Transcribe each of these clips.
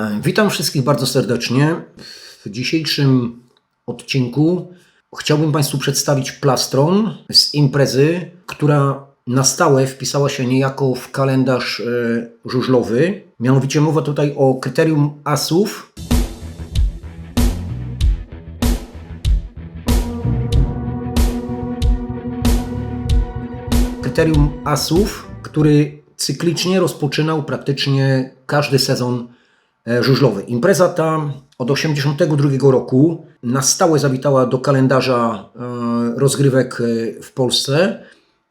E, Witam wszystkich bardzo serdecznie. W dzisiejszym odcinku chciałbym Państwu przedstawić plastron z imprezy, która na stałe wpisała się niejako w kalendarz e, żużlowy. Mianowicie mowa tutaj o kryterium asów. Kryterium asów, który cyklicznie rozpoczynał praktycznie każdy sezon żużlowy. Impreza ta od 1982 roku na stałe zawitała do kalendarza e, rozgrywek e, w Polsce.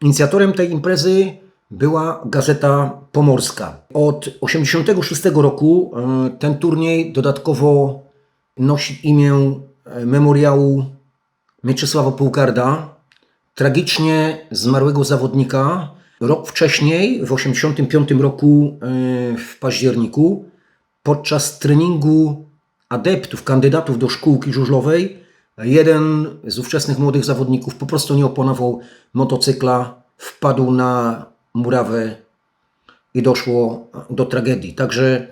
Inicjatorem tej imprezy była Gazeta Pomorska. Od 1986 roku e, ten turniej dodatkowo nosi imię e, memoriału Mieczysława Półgarda, tragicznie zmarłego zawodnika. Rok wcześniej, w 1985 roku e, w październiku, podczas treningu adeptów, kandydatów do szkółki żużlowej, jeden z ówczesnych młodych zawodników po prostu nie opanował motocykla, wpadł na murawę i doszło do tragedii. Także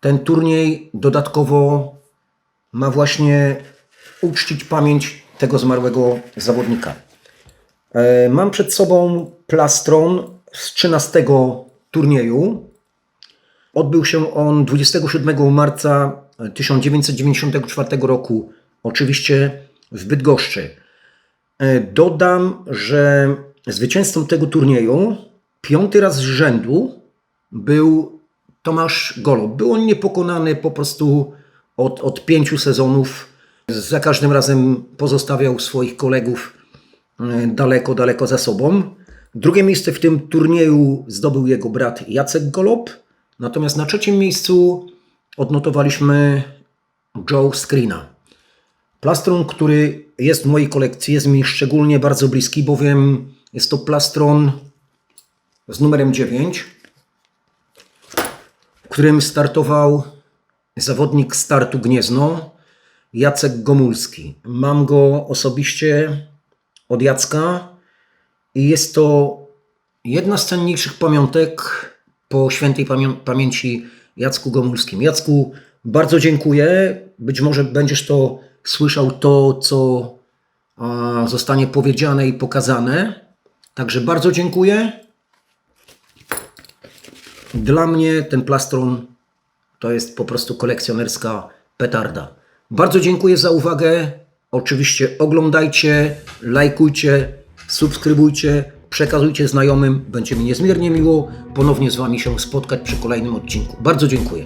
ten turniej dodatkowo ma właśnie uczcić pamięć tego zmarłego zawodnika. E, Mam przed sobą plastron z 13 turnieju. Odbył się on 27 marca 1994 roku, oczywiście w Bydgoszczy. E, Dodam, że zwycięzcą tego turnieju piąty raz z rzędu był Tomasz Golob. Był on niepokonany po prostu od, od pięciu sezonów. Za każdym razem pozostawiał swoich kolegów e, daleko, daleko za sobą. Drugie miejsce w tym turnieju zdobył jego brat Jacek Golob. Natomiast na trzecim miejscu odnotowaliśmy Joe Screena. Plastron, który jest w mojej kolekcji, jest mi szczególnie bardzo bliski, bowiem jest to plastron z numerem 9, w którym startował zawodnik startu Gniezno, Jacek Gomulski. Mam go osobiście od Jacka i jest to jedna z cenniejszych pamiątek po świętej pamię- pamięci Jacku Gomulskim. Jacku, bardzo dziękuję. Być może będziesz to słyszał to, co zostanie powiedziane i pokazane. Także bardzo dziękuję. Dla mnie ten plastron to jest po prostu kolekcjonerska petarda. Bardzo dziękuję za uwagę. Oczywiście oglądajcie, lajkujcie, subskrybujcie, przekazujcie znajomym. Będzie mi niezmiernie miło ponownie z Wami się spotkać przy kolejnym odcinku. Bardzo dziękuję.